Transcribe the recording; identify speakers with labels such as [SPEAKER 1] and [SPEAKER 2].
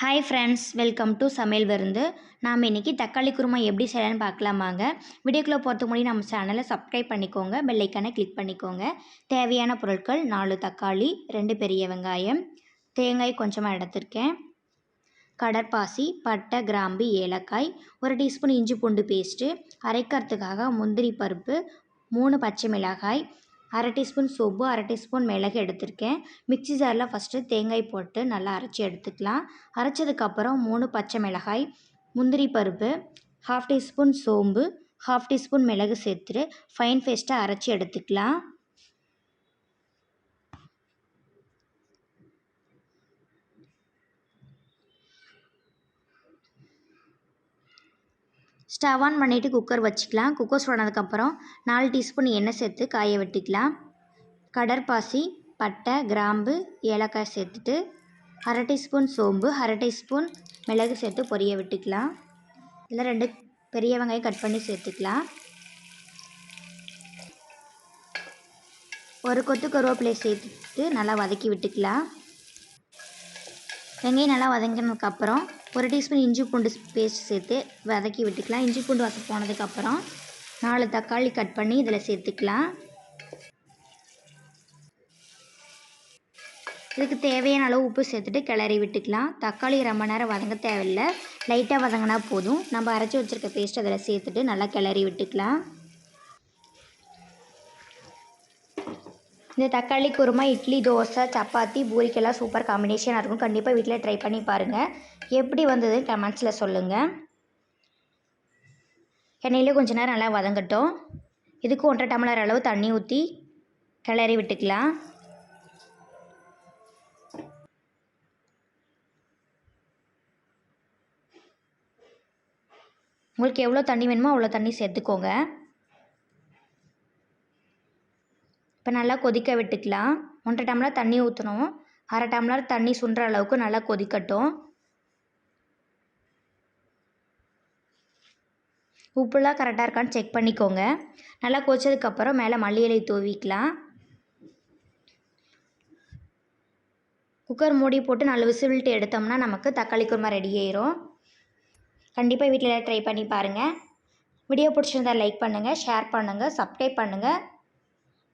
[SPEAKER 1] Hi friends welcome to சமையல் விருந்து. நாம் இன்றைக்கி தக்காளி குருமா எப்படி செய்யலாம்னு பார்க்கலாமாங்க. வீடியோக்குள்ளே போகிறதுக்கு முன்னாடி நம்ம சேனலை சப்ஸ்கிரைப் பண்ணிக்கோங்க. பெல் கிளிக் பண்ணிக்கோங்க. தேவையான பொருட்கள் நாலு தக்காளி ரெண்டு பெரிய வெங்காயம் தேங்காய் கொஞ்சமாக எடுத்திருக்கேன். கடற்பாசி பட்டை கிராம்பு ஏலக்காய் ஒரு டீஸ்பூன் இஞ்சி பூண்டு பேஸ்ட்டு அரைக்கிறதுக்காக முந்திரி பருப்பு மூணு பச்சை மிளகாய் அரை டீஸ்பூன் சோப்பு அரை டீஸ்பூன் மிளகு எடுத்திருக்கேன். மிக்ஸி ஜாரில் ஃபஸ்ட்டு தேங்காய் போட்டு நல்லா அரைச்சி எடுத்துக்கலாம். அரைச்சதுக்கப்புறம் மூணு பச்சை மிளகாய் முந்திரி பருப்பு ஹாஃப் டீஸ்பூன் சோம்பு ஹாஃப் டீஸ்பூன் மிளகு சேர்த்துட்டு ஃபைன் பேஸ்ட்டாக அரைச்சி எடுத்துக்கலாம். ஸ்டவ் ஆன் பண்ணிவிட்டு குக்கர் வச்சுக்கலாம். குக்கர் சூடானதுக்கப்புறம் நாலு டீஸ்பூன் எண்ணெய் சேர்த்து காய வெட்டிக்கலாம். கடற்பாசி பட்டை கிராம்பு ஏலக்காய் சேர்த்துட்டு அரை டீஸ்பூன் சோம்பு அரை டீஸ்பூன் மிளகு சேர்த்து பொரிய விட்டுக்கலாம். இதில் ரெண்டு பெரிய வெங்காயம் கட் பண்ணி சேர்த்துக்கலாம். ஒரு கொத்து கருவேப்பிலை சேர்த்துட்டு நல்லா வதக்கி விட்டுக்கலாம். வெங்காயம் நல்லா வதங்கினதுக்கப்புறம் ஒரு டீஸ்பூன் இஞ்சி பூண்டு பேஸ்ட் சேர்த்து வதக்கி விட்டுக்கலாம். இஞ்சி பூண்டு வாசம் போனதுக்கப்புறம் நாலு தக்காளி கட் பண்ணி இதில் சேர்த்துக்கலாம். இதுக்கு தேவையான அளவு உப்பு சேர்த்துட்டு கிளறி விட்டுக்கலாம். தக்காளி ரொம்ப நேரம் வதங்க தேவையில்லை. லைட்டாக வதங்கினா போதும். நம்ம அரைச்சி வச்சுருக்க பேஸ்ட் அதில் சேர்த்துட்டு நல்லா கிளறி விட்டுக்கலாம். இந்த தக்காளி குருமா இட்லி தோசை சப்பாத்தி பூரிக்கெல்லாம் சூப்பர் காம்பினேஷனாக இருக்கும். கண்டிப்பாக வீட்டில் ட்ரை பண்ணி பாருங்கள் எப்படி வந்தது கமெண்ட்ஸில் சொல்லுங்கள் எண்ணெயில் கொஞ்ச நேரம் நல்லா வதங்கட்டும். இதுக்கு ஒன்றரை டம்ளர் அளவு தண்ணி ஊற்றி கிளறி விட்டுக்கலாம். உங்களுக்கு எவ்வளோ தண்ணி வேணுமோ அவ்வளோ தண்ணி சேர்த்துக்கோங்க. இப்போ நல்லா கொதிக்க விட்டுக்கலாம். ஒன்றரை டம்ளர் தண்ணி ஊற்றணும் அரை டம்ளர் தண்ணி சுண்டுற அளவுக்கு நல்லா கொதிக்கட்டும். உப்புலாம் கரெக்டாக இருக்கான்னு செக் பண்ணிக்கோங்க. நல்லா கொதிச்சதுக்கப்புறம் மேலே மல்லி இலை தூவிக்கலாம். குக்கர் மூடி போட்டு நாலு விசில்ட்டு எடுத்தோம்னா நமக்கு தக்காளி குருமா ரெடி ஆயிரும். கண்டிப்பாக வீட்டில் ட்ரை பண்ணி பாருங்கள் வீடியோ பிடிச்சிருந்தா லைக் பண்ணுங்கள் ஷேர் பண்ணுங்கள் சப்ஸ்கிரைப் பண்ணுங்கள்